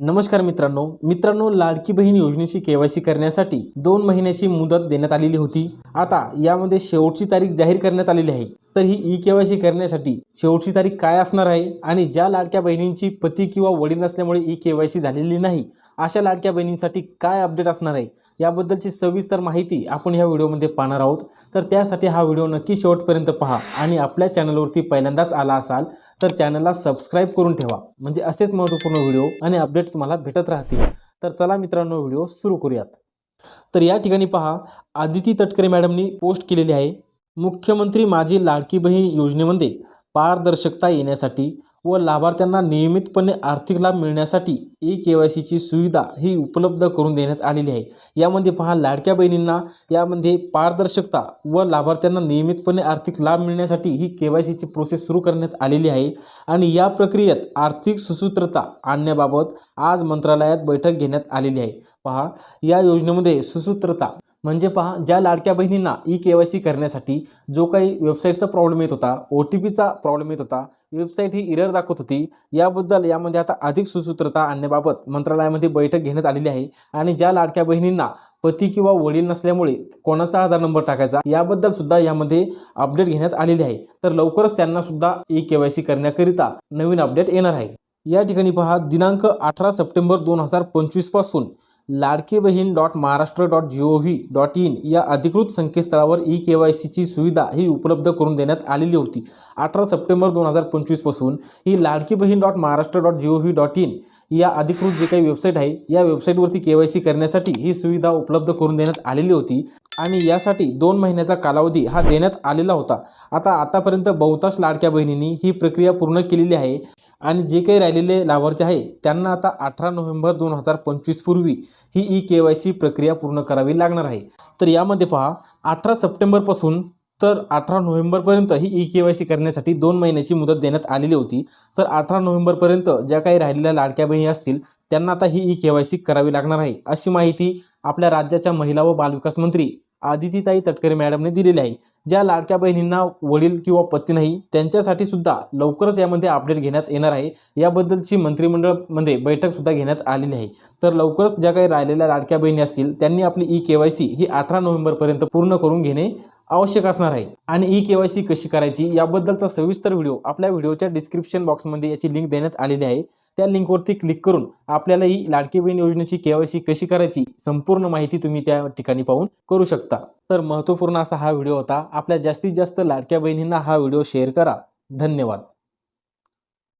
नमस्कार मित्रांनो. मित्रांनो लाडकी बहीण योजनेची केवायसी करण्यासाठी दोन महिन्याची मुदत देण्यात आलेली होती. आता यामध्ये शेवटची तारीख जाहीर करण्यात आलेली आहे. तर ही ई के वाय सी करण्यासाठी शेवटची तारीख काय असणार आहे? आणि ज्या लाडक्या बहिणींची पती किंवा वडील नसल्यामुळे ई केवायसी झालेली नाही अशा लाडक्या बहिणींसाठी काय अपडेट असणार आहे? याबद्दलची सविस्तर माहिती आपण ह्या व्हिडिओमध्ये पाहणार आहोत. तर त्यासाठी हा व्हिडिओ नक्की शेवटपर्यंत पहा आणि आपल्या चॅनलवरती पहिल्यांदाच आला असाल तर चॅनलला सबस्क्राईब करून ठेवा. म्हणजे असेच महत्त्वपूर्ण व्हिडिओ आणि अपडेट तुम्हाला भेटत राहतील. तर चला मित्रांनो व्हिडिओ सुरू करूयात. तर या ठिकाणी पहा आदिती तटकरे मॅडमनी पोस्ट केलेली आहे. मुख्यमंत्री माझी लाडकी बहीण योजनेमध्ये पारदर्शकता येण्यासाठी व लाभार्थ्यांना नियमितपणे आर्थिक लाभ मिळण्यासाठी ई के वाय सीची सुविधा ही उपलब्ध करून देण्यात आलेली आहे. यामध्ये पहा लाडक्या बहिणींना यामध्ये पारदर्शकता व लाभार्थ्यांना नियमितपणे आर्थिक लाभ मिळण्यासाठी ही के वाय सीची प्रोसेस सुरू करण्यात आलेली आहे आणि या प्रक्रियेत आर्थिक सुसूत्रता आणण्याबाबत आज मंत्रालयात बैठक घेण्यात आलेली आहे. पहा या योजनेमध्ये सुसूत्रता म्हणजे पहा ज्या लाडक्या बहिणींना ई के वाय सी करण्यासाठी जो काही वेबसाईटचा प्रॉब्लेम येत होता ओ टी पीचा प्रॉब्लेम येत होता वेबसाईट ही इरर दाखवत होती याबद्दल यामध्ये आता अधिक सुसूत्रता आणण्याबाबत मंत्रालयामध्ये बैठक घेण्यात आलेली आहे. आणि ज्या लाडक्या बहिणींना पती किंवा वडील नसल्यामुळे कोणाचा आधार नंबर टाकायचा याबद्दल सुद्धा यामध्ये अपडेट घेण्यात आलेली आहे. तर लवकरच त्यांना सुद्धा ई के वाय सी करण्याकरिता नवीन अपडेट येणार आहे. या ठिकाणी पहा दिनांक अठरा सप्टेंबर दोन हजार पंचवीसपासून Ladki Bahin dot Maharashtra dot G O V dot in या अधिकृत संकेतस्थळावर ई के वाय सीची सुविधा ही उपलब्ध करून देण्यात आलेली होती. अठरा सप्टेंबर दोन हजार पंचवीसपासून ही Ladki Bahin dot Maharashtra dot G O V dot in या अधिकृत जे काही वेबसाईट आहे या वेबसाईटवरती के वाय सी करण्यासाठी ही सुविधा उपलब्ध करून देण्यात आलेली होती आणि यासाठी दोन महिन्याचा कालावधी हा देण्यात आलेला होता. आता आतापर्यंत बहुतांश लाडक्या बहिणींनी ही प्रक्रिया पूर्ण केलेली आहे. आणि जे काही राहिलेले लाभार्थी आहे त्यांना आता अठरा नोव्हेंबर दोन हजार पंचवीसपूर्वी ही ई के वाय सी प्रक्रिया पूर्ण करावी लागणार आहे. तर यामध्ये पहा अठरा सप्टेंबरपासून तर अठरा नोव्हेंबरपर्यंत ही ई के वाय सी करण्यासाठी दोन महिन्याची मुदत देण्यात आलेली होती. तर अठरा नोव्हेंबरपर्यंत ज्या काही राहिलेल्या लाडक्या बहिणी असतील त्यांना आता ही ई के वाय सी करावी लागणार आहे. अशी माहिती आपल्या राज्याच्या महिला व बालविकास मंत्री आदितीताई तटकरे मॅडमने दिलेली आहे. ज्या लाडक्या बहिणींना वडील किंवा पत्नी नाही त्यांच्यासाठी सुद्धा लवकरच यामध्ये अपडेट घेण्यात येणार आहे. याबद्दलची मंत्रिमंडळमध्ये बैठकसुद्धा घेण्यात आलेली आहे. तर लवकरच ज्या काही राहिलेल्या लाडक्या बहिणी असतील त्यांनी आपली ई के वाय सी ही अठरा नोव्हेंबरपर्यंत पूर्ण करून घेणे आवश्यक असणार आहे. आणि ई के वाय सी कशी करायची याबद्दलचा सविस्तर व्हिडिओ आपल्या व्हिडिओच्या डिस्क्रिप्शन बॉक्समध्ये याची लिंक देण्यात आलेली आहे. त्या लिंकवरती क्लिक करून आपल्याला ही लाडकी बहीण योजनेची के वाय सी कशी करायची संपूर्ण माहिती तुम्ही त्या ठिकाणी पाहून करू शकता. तर महत्त्वपूर्ण असा हा व्हिडिओ होता. आपल्या जास्तीत जास्त लाडक्या बहिणींना हा व्हिडिओ शेअर करा. धन्यवाद.